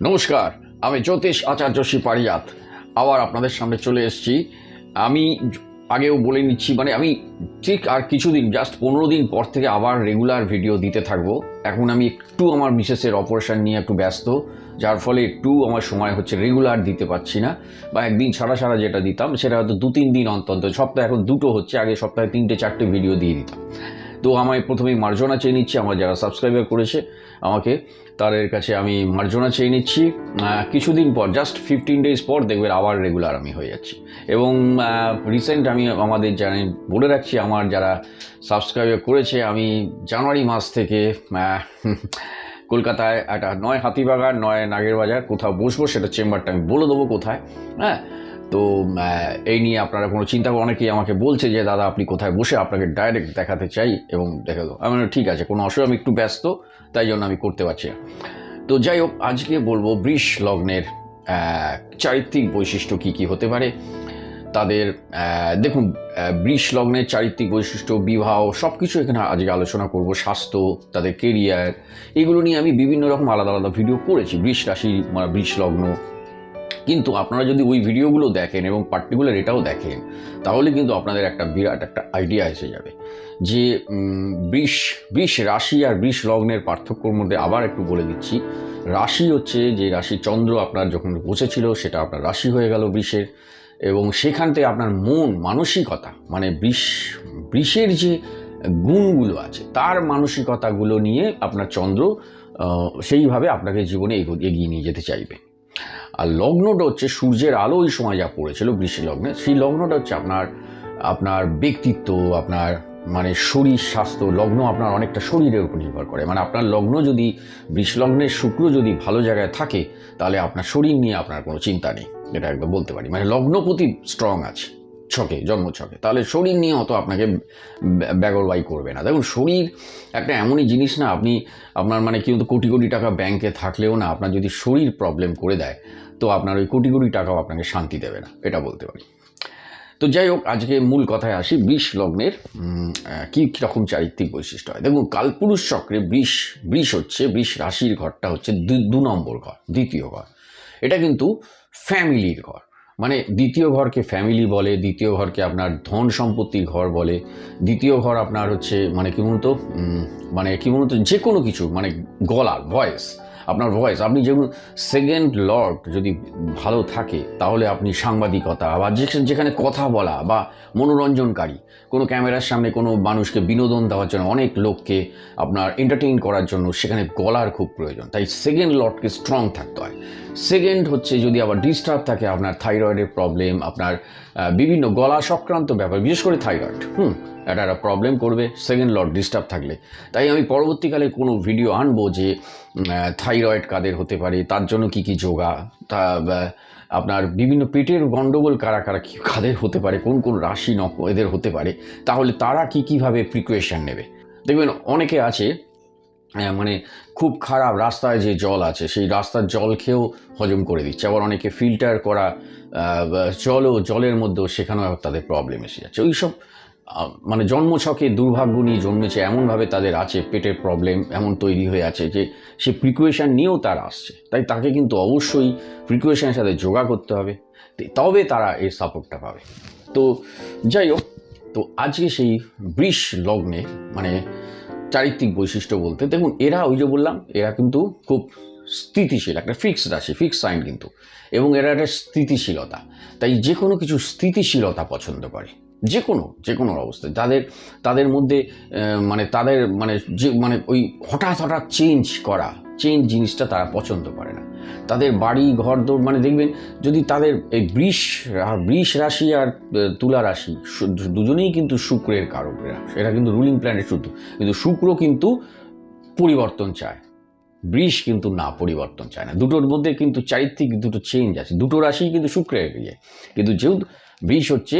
নমস্কার, আমি জ্যোতিষ আচার্য পারিয়াত আবার আপনাদের সামনে চলে এসেছি। আমি আগেও বলে নিচ্ছি মানে আমি ঠিক আর কিছুদিন, জাস্ট পনেরো দিন পর থেকে আবার রেগুলার ভিডিও দিতে থাকব। এখন আমি একটু আমার মিসেসের অপারেশন নিয়ে একটু ব্যস্ত, যার ফলে একটু আমার সময় হচ্ছে রেগুলার দিতে পারছি না, বা একদিন ছাড়া ছাড়া যেটা দিতাম, সেটা হয়তো দু তিন দিন অন্তর। সপ্তাহে এখন দুটো হচ্ছে, আগে সপ্তাহে তিনটে চারটে ভিডিও দিয়ে দিতাম। তো আমায় প্রথমেই মার্জনা চেয়ে নিচ্ছি, আমার যারা সাবস্ক্রাইবার করেছে, আমাকে তাদের কাছে আমি মার্জনা চেয়ে নিচ্ছি। কিছুদিন পর জাস্ট ফিফটিন ডেজ পর দেখবেন আবার রেগুলার আমি হয়ে যাচ্ছি। এবং রিসেন্ট আমি আমাদের জানি বলে রাখছি, আমার যারা সাবস্ক্রাইবার করেছে, আমি জানুয়ারি মাস থেকে কলকাতায় একটা নয় হাতিবাগান, নয় নাগের বাজার কোথাও বসবো, সেটা চেম্বারটা আমি বলে দেবো কোথায়। হ্যাঁ তো এই নিয়ে আপনারা কোনো চিন্তা অনেকেই আমাকে বলছে যে, দাদা, আপনি কোথায় বসে আপনাকে ডাইরেক্ট দেখাতে চাই। এবং দেখা দেবো আমি ঠিক আছে, কোনো অসুবিধা, আমি একটু ব্যস্ত, তাই জন্য আমি করতে পারছি তো যাই হোক, আজকে বলব বৃষ লগ্নের চারিত্রিক বৈশিষ্ট্য কি কি হতে পারে? তাদের দেখুন বৃষ লগ্নের চারিত্রিক বৈশিষ্ট্য, বিবাহ সব কিছু এখানে আজকে আলোচনা করব, স্বাস্থ্য, তাদের কেরিয়ার এগুলো নিয়ে আমি বিভিন্ন রকম আলাদা আলাদা ভিডিও করেছি। বৃষ রাশি, বৃষ লগ্ন কিন্তু আপনারা যদি ওই ভিডিওগুলো দেখেন এবং পার্টিকুলার এটাও দেখেন, তাহলে কিন্তু আপনাদের একটা বিরাট একটা আইডিয়া এসে যাবে যে বৃষ বৃষ রাশি আর বৃষ লগ্নের পার্থক্যর মধ্যে আবার একটু বলে দিচ্ছি। রাশি হচ্ছে যে রাশি চন্দ্র আপনার যখন বসেছিল, সেটা আপনার রাশি হয়ে গেল বৃষের এবং সেখান থেকে আপনার মন মানসিকতা মানে বৃষ, বৃষের যে গুণগুলো আছে, তার মানসিকতাগুলো নিয়ে আপনার চন্দ্র সেইভাবে আপনাকে জীবনে এগিয়ে নিয়ে যেতে চাইবে। আর লগ্নটা হচ্ছে সূর্যের আলো ওই সময় যা পড়েছিল বৃষ্টি লগ্নে, সেই লগ্নটা হচ্ছে আপনার আপনার ব্যক্তিত্ব, আপনার মানে শরীর স্বাস্থ্য, লগ্ন আপনার অনেকটা শরীরের উপর নির্ভর করে। মানে আপনার লগ্ন যদি বৃষ লগ্নের শুক্র যদি ভালো জায়গায় থাকে, তাহলে আপনার শরীর নিয়ে আপনার কোনো চিন্তা নেই। এটা একদম বলতে পারি। মানে লগ্নপতি স্ট্রং আছে। ছকে, জন্ম ছকে। তাহলে শরীর নিয়ে অত আপনাকে ব্যা- ব্যাগরবাই করবে না। দেখুন, শরীর একটা এমনই জিনিস না, আপনি আপনার মানে কিন্তু কোটি কোটি টাকা ব্যাংকে থাকলেও না, আপনার যদি শরীর প্রবলেম করে দেয়, তো আপনার ওই কোটি কোটি টাকাও আপনাকে শান্তি দেবে না, এটা বলতে পারি। তো যাই হোক, আজকে মূল কথায় আসি, বৃষ লগ্নের কি রকম চারিত্রিক বৈশিষ্ট্য হয়। দেখুন, কালপুরুষ চক্রে বৃষ বৃষ হচ্ছে, বৃষ রাশির ঘরটা হচ্ছে দু নম্বর ঘর, দ্বিতীয় ঘর। এটা কিন্তু ফ্যামিলির ঘর। মানে দ্বিতীয় ঘরকে ফ্যামিলি বলে, দ্বিতীয় ঘরকে আপনার ধন সম্পত্তি ঘর বলে, দ্বিতীয় ঘর আপনার হচ্ছে মানে কী বলুন তো মানে কি তো যে কোনো কিছু মানে গলা ভয়েস আপনার ভয়েস আপনি যেমন সেকেন্ড লর্ড যদি ভালো থাকে, তাহলে আপনি সাংবাদিকতা বা যেখানে কথা বলা বা মনোরঞ্জনকারী, কোনো ক্যামেরার সামনে কোনো মানুষকে বিনোদন দেওয়ার জন্য অনেক লোককে আপনার এন্টারটেইন করার জন্য সেখানে গলার খুব প্রয়োজন। তাই সেকেন্ড লর্ডকে স্ট্রং থাকতে হয়। সেকেন্ড হচ্ছে যদি আবার ডিস্টার্ব থাকে আপনার থাইরয়েডের প্রবলেম আপনার বিভিন্ন গলা সংক্রান্ত ব্যাপার, বিশেষ করে থাইরয়েড হুম? এটা একটা প্রবলেম করবে সেকেন্ড লর্ড ডিস্টার্ব থাকলে। তাই আমি পরবর্তীকালে কোনো ভিডিও আনব যে থাইরয়েড কাদের হতে পারে তার জন্য কি কি যোগা তা আপনার বিভিন্ন পেটের গণ্ডগোল কারা কারা কি কাদের হতে পারে কোন কোন রাশি নক এদের হতে পারে তাহলে তারা কি কীভাবে প্রিকুয়েশন নেবে? দেখবেন অনেকে আছে মানে খুব খারাপ রাস্তায় যে জল আছে সেই রাস্তার জল খেয়েও হজম করে দিচ্ছে। আবার অনেকে ফিল্টার করা জলও জলের মধ্যেও সেখানেও তাদের প্রবলেম এসে যাচ্ছে। ওইসব আহ, মানে জন্মছকে দুর্ভাগ্য নিয়ে জন্মেছে, এমনভাবে তাদের আছে, পেটের প্রবলেম এমন তৈরি হয়ে আছে যে সে প্রিকুয়েশান নিয়েও তারা আসছে। তাই তাকে কিন্তু অবশ্যই প্রিকুয়েশানের সাথে যোগা করতে হবে। তবে তারা এর সাপোর্টটা পাবে। তো যাই হোক, তো আজকে সেই বৃষ লগ্নে মানে চারিত্রিক বৈশিষ্ট্য বলতে, দেখুন এরা ওই যে বললাম, এরা কিন্তু খুব স্থিতিশীল, একটা ফিক্সড রাশি ফিক্স সাইন কিন্তু। এবং এরা একটা স্থিতিশীলতা। তাই যে কোনো কিছু স্থিতিশীলতা পছন্দ করে। যে কোনো যে কোনো অবস্থায়। তাদের তাদের মধ্যে মানে তাদের মানে যে মানে ওই হঠাৎ হঠাৎ চেঞ্জ করা চেঞ্জ জিনিসটা তারা পছন্দ করে না। তাদের বাড়ি, ঘর দৌড় মানে দেখবেন যদি তাদের এই বৃষ বৃষ রাশি আর তুলা রাশি দুজনেই কিন্তু শুক্রের কারক এটা কিন্তু রুলিং প্ল্যানেট শুধু কিন্তু শুক্র কিন্তু পরিবর্তন চায়। বৃষ কিন্তু না, পরিবর্তন চায় না। দুটোর মধ্যে কিন্তু চারিত্রিক দুটো চেঞ্জ আছে। দুটো রাশি কিন্তু শুক্রের ইয়ে কিন্তু যেহেতু বৃষ হচ্ছে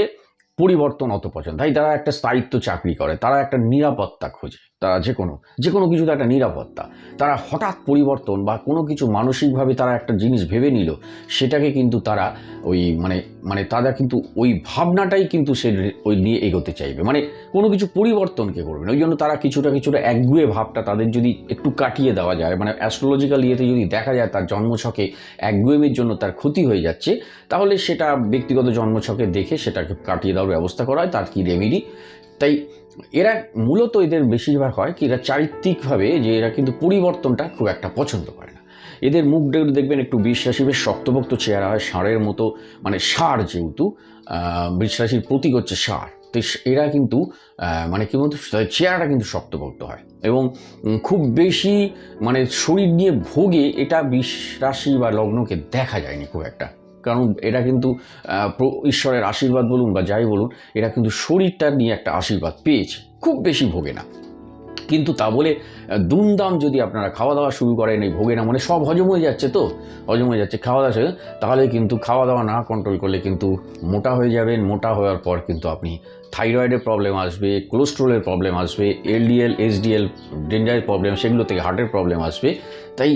পরিবর্তন অত পছন্দ তাই তারা একটা স্থায়িত্ব চাকরি করে তারা একটা নিরাপত্তা খোঁজে। তারা যে কোনো যে কোনো কিছুতে একটা নিরাপত্তা। তারা হঠাৎ পরিবর্তন বা কোনো কিছু মানসিকভাবে তারা একটা জিনিস ভেবে নিল, সেটাকে কিন্তু তারা ওই মানে মানে তারা কিন্তু ওই ভাবনাটাই কিন্তু সে ওই নিয়ে এগোতে চাইবে। মানে কোনো কিছু পরিবর্তনকে করবে না। ওই জন্য তারা কিছুটা কিছুটা একগুয়ে ভাবটা তাদের যদি একটু কাটিয়ে দেওয়া যায় মানে অ্যাস্ট্রোলজিক্যাল ইয়েতে যদি দেখা যায় তার জন্মছকে একগুয়েমির জন্য তার ক্ষতি হয়ে যাচ্ছে, তাহলে সেটা ব্যক্তিগত জন্মছকে দেখে সেটাকে কাটিয়ে দেওয়ার ব্যবস্থা করা হয়, তার কী রেমেডি তাই এরা মূলত এদের বেশিরভাগ হয় কি, এরা চারিত্রিকভাবে যে এরা কিন্তু পরিবর্তনটা খুব একটা পছন্দ করে না। এদের মুখ দেখবেন একটু বিশ্বাসী বেশ শক্তভক্ত চেহারা হয়, ষাঁড়ের মতো মানে ষাঁড় যেহেতু বিশ্বাসীর প্রতীক হচ্ছে ষাঁড়। তো এরা কিন্তু মানে কি বলতো, তাদের চেহারাটা কিন্তু শক্তভক্ত হয় এবং খুব বেশি মানে শরীর নিয়ে ভোগে এটা বিশ্বাসী বা লগ্নকে দেখা যায়নি খুব একটা। কারণ এটা কিন্তু ঈশ্বরের আশীর্বাদ বলুন বা যাই বলুন, এরা কিন্তু শরীরটা নিয়ে একটা আশীর্বাদ পেয়েছে। খুব বেশি ভোগে না। কিন্তু তা বলে দুমদাম যদি আপনারা খাওয়া দাওয়া শুরু করেন, এই ভোগে না মানে সব হজম হয়ে যাচ্ছে তো? হজম হয়ে যাচ্ছে খাওয়া দাওয়া তাহলে কিন্তু খাওয়া দাওয়া না কন্ট্রোল করলে কিন্তু মোটা হয়ে যাবেন। মোটা হওয়ার পর কিন্তু আপনি থাইরয়েডের প্রবলেম আসবে কোলেস্ট্রলের প্রবলেম আসবে এলডিএল এসডিএল ডেঞ্জারের প্রবলেম সেগুলো থেকে হার্টের প্রবলেম আসবে। তাই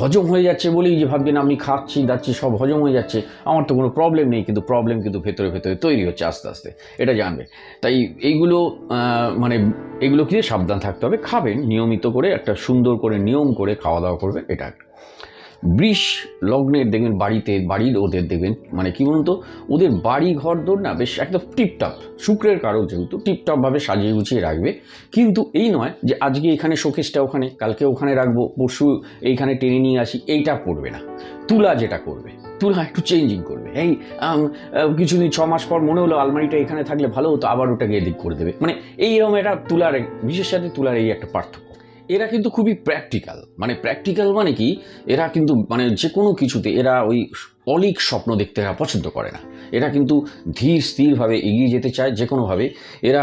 হজম হয়ে যাচ্ছে বলেই যে ভাববেন আমি খাচ্ছি, দাচ্ছি, সব হজম হয়ে যাচ্ছে। আমার তো কোনো প্রবলেম নেই, কিন্তু প্রবলেম কিন্তু ভেতরে ভেতরে তৈরি হচ্ছে আস্তে আস্তে। এটা জানবে। তাই এইগুলো মানে এগুলো কি সাবধান থাকতে হবে। খাবেন, নিয়মিত করে একটা সুন্দর করে নিয়ম করে খাওয়া দাওয়া করবেন, এটা একটা। বৃষ লগ্নের দেখবেন, বাড়িতে, বাড়ির ওদের দেখবেন মানে কি বলুন তো, ওদের বাড়ি ঘর দোর না বেশ একদম টিপটপ। শুক্রের কারও যেহেতু টিপটপভাবে সাজিয়ে গুছিয়ে রাখবে। কিন্তু এই নয় যে আজকে এখানে শোকেসটা ওখানে, কালকে ওখানে রাখব, পরশু এইখানে টেনে নিয়ে আসি, এইটা করবে না। তুলা যেটা করবে, তুলা একটু চেঞ্জিং করবে। এই কিছুদিন ছ মাস পর মনে হলো আলমারিটা এখানে থাকলে ভালো হতো, আবার ওটাকে এদিক করে দেবে। মানে এইরকম একটা তুলার বিশেষ সাথে তুলার এই একটা পার্থক্য। এরা কিন্তু খুবই প্র্যাকটিক্যাল মানে প্র্যাকটিক্যাল মানে কি? এরা কিন্তু মানে যে কোনো কিছুতে এরা ওই অলিক স্বপ্ন দেখতে এরা পছন্দ করে না। এরা কিন্তু ধীর, স্থিরভাবে এগিয়ে যেতে চায় যে কোনোভাবে এরা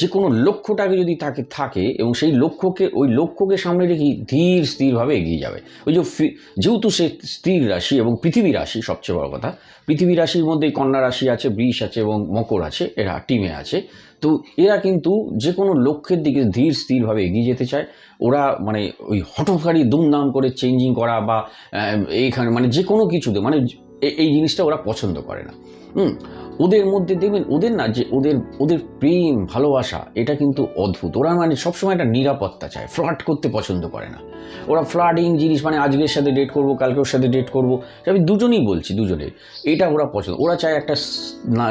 যে কোনো লক্ষ্যটাকে যদি তাকে থাকে এবং সেই লক্ষ্যকে, ওই লক্ষ্যকে সামনে রেখে ধীর, স্থিরভাবে এগিয়ে যাবে। ওই যে যেহেতু সে স্থির রাশি এবং পৃথিবী রাশি সবচেয়ে বড় কথা, পৃথিবী রাশির মধ্যে কন্যা রাশি আছে, বৃষ আছে এবং মকর আছে, এরা টিমে আছে। তো এরা কিন্তু যে কোনো লক্ষ্যের দিকে ধীর, স্থিরভাবে এগিয়ে যেতে চায়। ওরা মানে ওই হঠকারী, দুমদাম করে চেঞ্জিং করা বা এইখানে মানে যে কোনো কিছুতে মানে এই জিনিসটা ওরা পছন্দ করে না। হুম, ওদের মধ্যে দেখবেন ওদের না যে ওদের ওদের প্রেম, ভালোবাসা, এটা কিন্তু অদ্ভুত। ওরা মানে সবসময় একটা নিরাপত্তা চায়, ফ্লার্ট করতে পছন্দ করে না। ওরা ফ্লাডিং জিনিস মানে আজকের সাথে ডেট করব, কালকের সাথে ডেট করব আমি দুজনেই বলছি দুজনের এটা ওরা পছন্দ, ওরা চায় একটা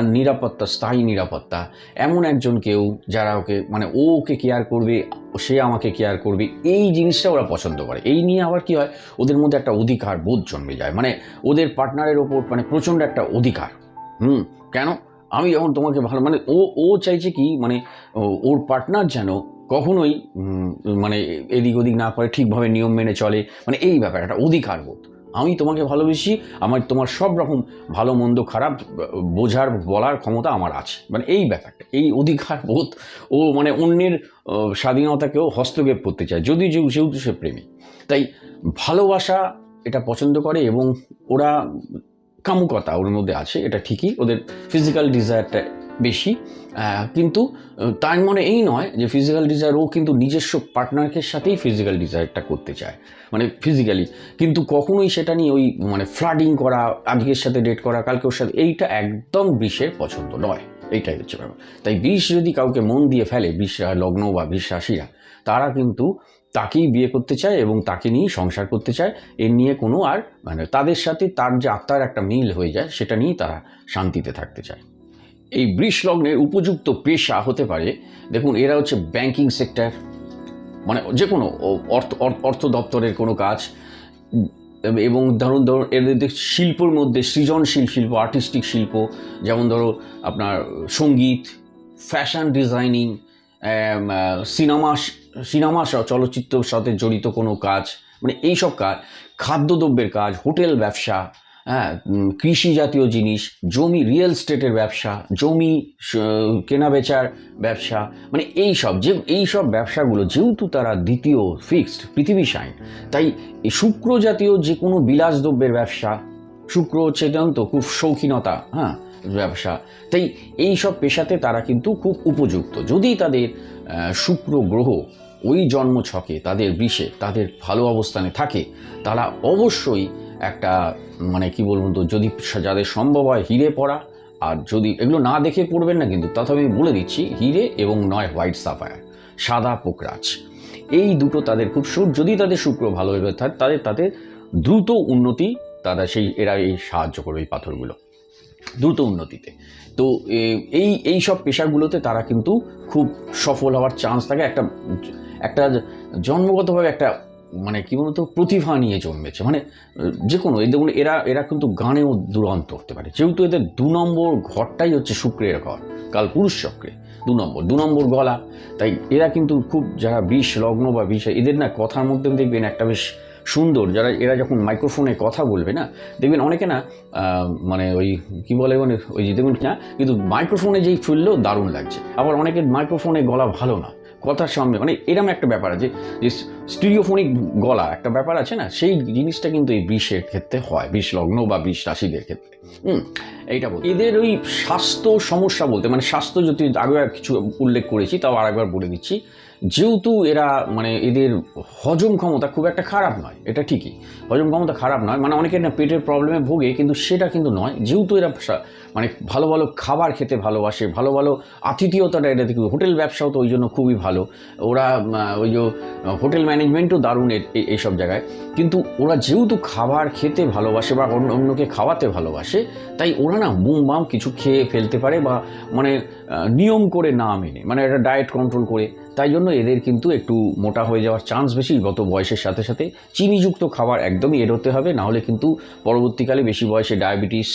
নিরাপত্তা, স্থায়ী নিরাপত্তা। এমন একজন কেউ যারা ওকে মানে ও ওকে কেয়ার করবে, সে আমাকে কেয়ার করবে, এই জিনিসটা ওরা পছন্দ করে। এই নিয়ে আবার কি হয়, ওদের মধ্যে একটা অধিকার বোধ জন্মে যায়। মানে ওদের পার্টনারের ওপর মানে প্রচণ্ড একটা অধিকার। হুম, কেন? আমি যখন তোমাকে ভালো মানে ও ও চাইছে কি মানে ওর পার্টনার যেন কখনোই মানে এদিক ওদিক না করে ঠিকভাবে নিয়ম মেনে চলে মানে এই ব্যাপার, একটা অধিকার বোধ। আমি তোমাকে ভালোবেসি, আমার তোমার সব রকম ভালো, মন্দ, খারাপ, বোঝার, বলার ক্ষমতা আমার আছে। মানে এই ব্যাপারটা, এই অধিকার বোধ, ও মানে অন্যের স্বাধীনতাকেও হস্তক্ষেপ করতে চায় যদি যেহেতু সে প্রেমী তাই ভালোবাসা এটা পছন্দ করে এবং ওরা কামুকতা ওর মধ্যে আছে, এটা ঠিকই, ওদের ফিজিক্যাল ডিজায়ারটা বেশি। কিন্তু তার মনে এই নয় যে ফিজিক্যাল ডিজায়ার ও কিন্তু নিজস্ব পার্টনারকে সাথেই ফিজিক্যাল ডিজায়ারটা করতে চায় মানে ফিজিক্যালি কিন্তু কখনোই সেটা নিয়ে ওই মানে ফ্লাডিং করা, আজকের সাথে ডেট করা, কালকে ওর সাথে, এইটা একদম বিষের পছন্দ নয়, এইটাই হচ্ছে ব্যাপার। তাই বিষ যদি কাউকে মন দিয়ে ফেলে, বিষ লগ্ন বা বিষ রাশিরা, তারা কিন্তু তাকেই বিয়ে করতে চায় এবং তাকে নিয়েই সংসার করতে চায়, এর নিয়ে কোনো আর মানে তাদের সাথে তার যে আত্মার একটা মিল হয়ে যায়, সেটা নিয়েই তারা শান্তিতে থাকতে চায়। এই বৃষ লগ্নের উপযুক্ত পেশা হতে পারে, দেখুন এরা হচ্ছে ব্যাংকিং সেক্টর মানে যে কোনো অর্থ, অর্থ- দপ্তরের কোনো কাজ, এবং ধরুন ধরুন এদের শিল্পর মধ্যে সৃজনশীল শিল্প আর্টিস্টিক শিল্প, যেমন ধরো আপনার সংগীত ফ্যাশন ডিজাইনিং সিনেমা সিনেমা চলচ্চিত্রের সাথে জড়িত কোনো কাজ মানে এইসব কাজ, খাদ্যদ্রব্যের কাজ, হোটেল ব্যবসা হ্যাঁ কৃষি জাতীয় জিনিস, জমি রিয়েল এস্টেটের ব্যবসা, জমি কেনাবেচার ব্যবসা মানে এই সব যে, এই সব ব্যবসাগুলো যেহেতু তারা দ্বিতীয় ফিক্সড পৃথিবী সাইন তাই শুক্র জাতীয় যে কোনো বিলাসদ্রব্যের ব্যবসা, শুক্র হচ্ছে জানেন তো, খুব শৌখিনতা হ্যাঁ ব্যবসা। তাই এই সব পেশাতে তারা কিন্তু খুব উপযুক্ত। যদি তাদের শুক্র গ্রহ ওই জন্ম ছকে তাদের বিষে, তাদের ভালো অবস্থানে থাকে, তারা অবশ্যই একটা মানে কি বলব তো, যদি যাদের সম্ভব হয় হিরে পড়া, আর যদি এগুলো না দেখে পড়বেন না কিন্তু তথাপি আমি বলে দিচ্ছি হিরে এবং নয় হোয়াইট সাফায়ার, সাদা পোকরাজ। এই দুটো তাদের খুব সুর, যদি তাদের শুক্র ভালো হয়ে থাকে, তাদের তাদের দ্রুত উন্নতি তারা সেই, এরা এই সাহায্য করবে এই পাথরগুলো। দ্রুত উন্নতিতে। তো এই এই সব পেশাগুলোতে তারা কিন্তু খুব সফল হওয়ার চান্স থাকে। একটা একটা জন্মগতভাবে একটা মানে কি বলতো, প্রতিভা নিয়ে জন্মেছে। মানে যে কোনো, এই দেখুন, এরা এরা কিন্তু গানেও দুরন্ত হতে পারে। যেহেতু এদের দু নম্বর ঘরটাই হচ্ছে শুক্রের ঘর কাল পুরুষ চক্রে। দু নম্বর দু নম্বর গলা। তাই এরা কিন্তু খুব, যারা বিষ, লগ্ন বা বিষ, এদের না কথার মধ্যে দেখবেন একটা বেশ সুন্দর। যারা, এরা যখন মাইক্রোফোনে কথা বলবে না, দেখবেন অনেকে না মানে ওই কি বলে মানে ওই যে দেখুন না, কিন্তু মাইক্রোফোনে যেই ফুললেও দারুণ লাগছে। আবার অনেকের মাইক্রোফোনে গলা ভালো না, কথার সামনে মানে এরম একটা ব্যাপার আছে যে স্টিরিওফোনিক গলা একটা ব্যাপার আছে না, সেই জিনিসটা কিন্তু এই বিষের ক্ষেত্রে হয় বিষ লগ্ন বা বিষ রাশিদের ক্ষেত্রে। হুম, এইটা বল এদের ওই স্বাস্থ্য সমস্যা বলতে মানে স্বাস্থ্য যদি আগে কিছু উল্লেখ করেছি, তাও আরেকবার বলে দিচ্ছি যেহেতু এরা মানে এদের হজম ক্ষমতা খুব একটা খারাপ নয়, এটা ঠিকই। হজম ক্ষমতা খারাপ নয় মানে অনেকের না পেটের প্রবলেমে ভোগে, কিন্তু সেটা কিন্তু নয়। যেহেতু এরা মানে ভালো ভালো খাবার খেতে ভালোবাসে, ভালো ভালো আতিথেয়তাটা এটা দেখবে হোটেল ব্যবসাও তো ওই জন্য খুবই ভালো। ওরা ওই যে, হোটেল ম্যানেজমেন্টও দারুণ এইসব জায়গায়। কিন্তু ওরা যেহেতু খাবার খেতে ভালোবাসে বা অন্য অন্যকে খাওয়াতে ভালোবাসে, তাই ওরা না বুম বাম কিছু খেয়ে ফেলতে পারে বা মানে নিয়ম করে না মেনে। মানে একটা ডায়েট কন্ট্রোল করে। তাই জন্য এদের কিন্তু একটু মোটা হয়ে যাওয়ার চান্স বেশি। গত বয়সের সাথে সাথে চিনিযুক্ত খাবার একদমই এড়োতে হবে নাহলে কিন্তু পরবর্তীকালে বেশি বয়সে ডায়াবেটিস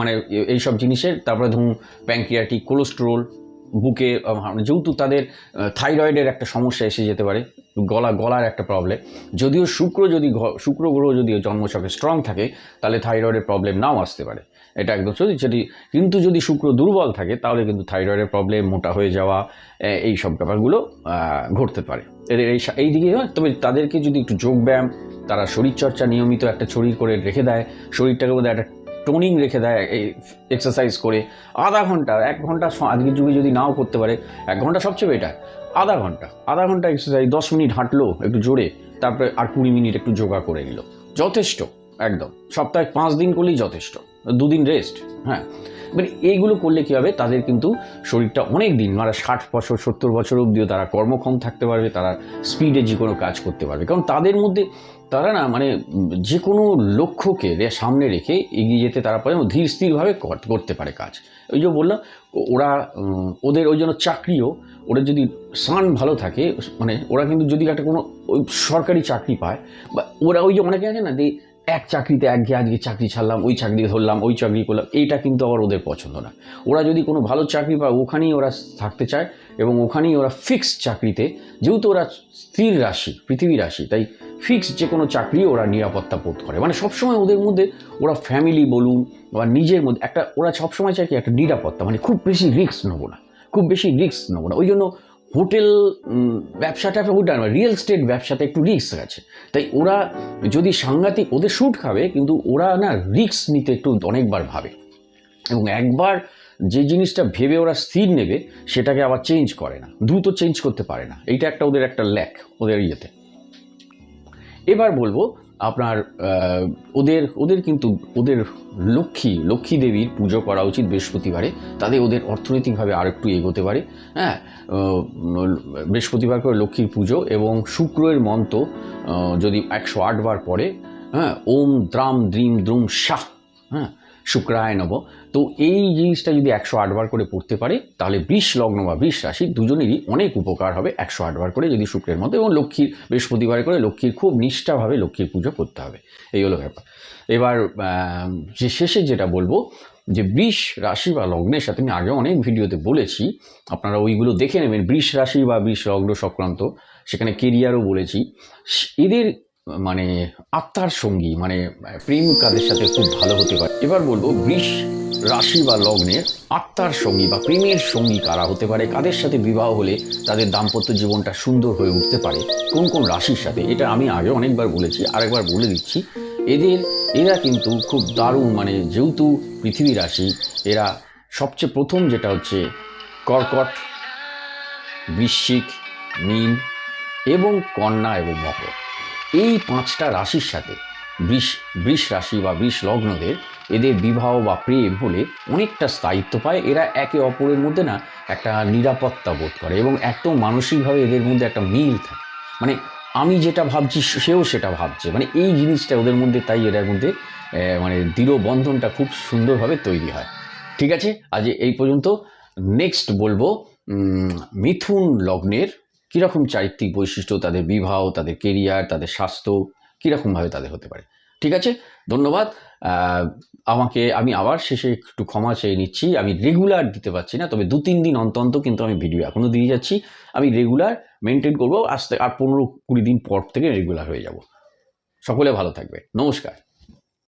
মানে এইসব জিনিসের, তারপরে ধরুন প্যাঙ্ক্রিয়াটিক কোলেস্ট্রোল বুকে যেহেতু তাদের থাইরয়েডের একটা সমস্যা এসে যেতে পারে, গলা, গলার একটা প্রবলেম যদিও শুক্র যদি শুক্র গ্রহ যদি জন্মছকে স্ট্রং থাকে, তাহলে থাইরয়েডের প্রবলেম নাও আসতে পারে। এটা একদম সত্যি। সেটি কিন্তু যদি শুক্র দুর্বল থাকে, তাহলে কিন্তু থাইরয়েডের প্রবলেম মোটা হয়ে যাওয়া এই সব ব্যাপারগুলো ঘটতে পারে। এদের এই এই দিকে তবে তাদেরকে যদি একটু যোগব্যায়াম, তারা শরীরচর্চা নিয়মিত একটা শরীর করে রেখে দেয়, শরীরটাকে বোধহয় একটা টোনিং রেখে দেয়, এই এক্সারসাইজ করে, আধা ঘণ্টা, এক ঘণ্টা আজকের যুগে যদি নাও করতে পারে, এক ঘণ্টা সবচেয়ে বেটার আধা ঘণ্টা আধা ঘণ্টা এক্সারসাইজ দশ মিনিট হাঁটলো একটু জোরে, তারপরে আর কুড়ি মিনিট একটু যোগা করে নিল। যথেষ্ট, একদম। সপ্তাহে পাঁচ দিন করলেই যথেষ্ট। দুদিন রেস্ট হ্যাঁ। মানে এইগুলো করলে কী হবে? তাদের কিন্তু শরীরটা অনেক দিন মানে ষাট বছর, সত্তর বছর অবধিও তারা কর্মক্ষম থাকতে পারবে, তারা স্পিডে যে কোনো কাজ করতে পারবে। কারণ তাদের মধ্যে, তারা না মানে যে কোনো লক্ষ্যকে সামনে রেখে এগিয়ে যেতে তারা পারে ধীর স্থিরভাবে করতে পারে কাজ। ওই যে বললাম, ওরা ওদের ওই জন্য চাকরিও, ওরা যদি সান ভালো থাকে মানে ওরা কিন্তু যদি একটা কোনো সরকারি চাকরি পায়, বা ওরা ওই যে অনেকে আছে না, যে এক চাকরিতে এক গিয়ে আজকে চাকরি ছাড়লাম, ওই চাকরি ধরলাম, ওই চাকরি করলাম, এইটা কিন্তু আবার ওদের পছন্দ না। ওরা যদি কোনো ভালো চাকরি পায়, ওখানেই ওরা থাকতে চায় এবং ওখানেই ওরা ফিক্সড চাকরিতে, যেহেতু ওরা স্থির রাশি, পৃথিবী রাশি, তাই ফিক্সড যে কোনো চাকরি ওরা নিরাপত্তা বোধ করে। মানে সবসময় ওদের মধ্যে ওরা ফ্যামিলি বলুন বা নিজের মধ্যে একটা, ওরা সবসময় চায় কি একটা নিরাপত্তা মানে খুব বেশি রিস্ক নেব না, খুব বেশি রিস্ক নেব না। ওই জন্য হোটেল ব্যবসাটা ওটা নয় রিয়েল স্টেট ব্যবসাতে একটু রিস্ক আছে। তাই ওরা যদি সাংঘাতিক ওদের শ্যুট খাবে, কিন্তু ওরা না রিস্ক নিতে একটু অনেকবার ভাবে। এবং একবার যে জিনিসটা ভেবে ওরা স্থির নেবে, সেটাকে আবার চেঞ্জ করে না। দ্রুত চেঞ্জ করতে পারে না। এইটা একটা ওদের একটা ল্যাক ওদের ইয়েতে। এবার বলব আপনার ওদের ওদের কিন্তু, ওদের লক্ষ্মী লক্ষ্মী দেবীর পুজো করা উচিত বৃহস্পতিবারে। তাদের ওদের অর্থনৈতিকভাবে আর একটু এগোতে পারে। হ্যাঁ বৃহস্পতিবার করে লক্ষ্মীর পুজো এবং শুক্রের মন্ত্র যদি একশো আট বার পরে হ্যাঁ ওম দ্রাম দ্রিম দ্রুম শাহ হ্যাঁ শুক্রায় নব। তো এই জিনিসটা যদি একশো আটবার করে পড়তে পারে, তাহলে বৃষ, লগ্ন বা বৃষ রাশি দুজনেরই অনেক উপকার হবে একশো আটবার করে যদি শুক্রের মতো এবং লক্ষ্মীর বৃহস্পতিবার করে লক্ষ্মীর খুব নিষ্ঠাভাবে লক্ষ্মীর পুজো করতে হবে। এই হলো ব্যাপার। এবার যে শেষে যেটা বলব, যে বৃষ রাশি বা লগ্নের সাথে আমি আগে অনেক ভিডিওতে বলেছি, আপনারা ওইগুলো দেখে নেবেন। বৃষ রাশি বা বৃষ লগ্ন সংক্রান্ত সেখানে কেরিয়ারও বলেছি। এদের মানে আত্মার সঙ্গী মানে প্রেম কাদের সাথে খুব ভালো হতে পারে। এবার বলব, বৃষ রাশি বা লগ্নের আত্মার সঙ্গী বা প্রেমের সঙ্গী কারা হতে পারে? কাদের সাথে বিবাহ হলে তাদের দাম্পত্য জীবনটা সুন্দর হয়ে উঠতে পারে? কোন কোন রাশির সাথে? এটা আমি আগে অনেকবার বলেছি, আরেকবার বলে দিচ্ছি। এদের, এরা কিন্তু খুব দারুণ মানে যেহেতু পৃথিবী রাশি, এরা সবচেয়ে প্রথম যেটা হচ্ছে কর্কট, বৃশ্চিক, মীন এবং কন্যা এবং মকর। এই পাঁচটা রাশির সাথে বৃষ বৃষ রাশি বা বৃষ লগ্নদের এদের বিবাহ বা প্রেম হলে অনেকটা স্থায়িত্ব পায়। এরা একে অপরের মধ্যে না একটা নিরাপত্তা বোধ করে এবং একদম মানসিকভাবে এদের মধ্যে একটা মিল থাকে। মানে আমি যেটা ভাবছি সেও সেটা ভাবছে। মানে এই জিনিসটা ওদের মধ্যে, তাই এদের মধ্যে মানে দৃঢ় বন্ধনটা খুব সুন্দরভাবে তৈরি হয়। ঠিক আছে? আজ এই পর্যন্ত। নেক্সট বলব মিথুন লগ্নের কীরকম চারিত্রিক বৈশিষ্ট্য, তাদের বিবাহ, তাদের কেরিয়ার তাদের স্বাস্থ্য, কীরকমভাবে তাদের হতে পারে? ঠিক আছে? ধন্যবাদ। আমাকে, আমি আবার শেষে একটু ক্ষমা চেয়ে নিচ্ছি। আমি রেগুলার দিতে পারছি না, তবে দু তিন দিন অন্ত অন্ত কিন্তু আমি ভিডিও এখনও দিয়ে যাচ্ছি। আমি রেগুলার মেনটেন করব আস্তে আর পনেরো কুড়ি দিন পর থেকে রেগুলার হয়ে যাব। সকলে ভালো থাকবে নমস্কার।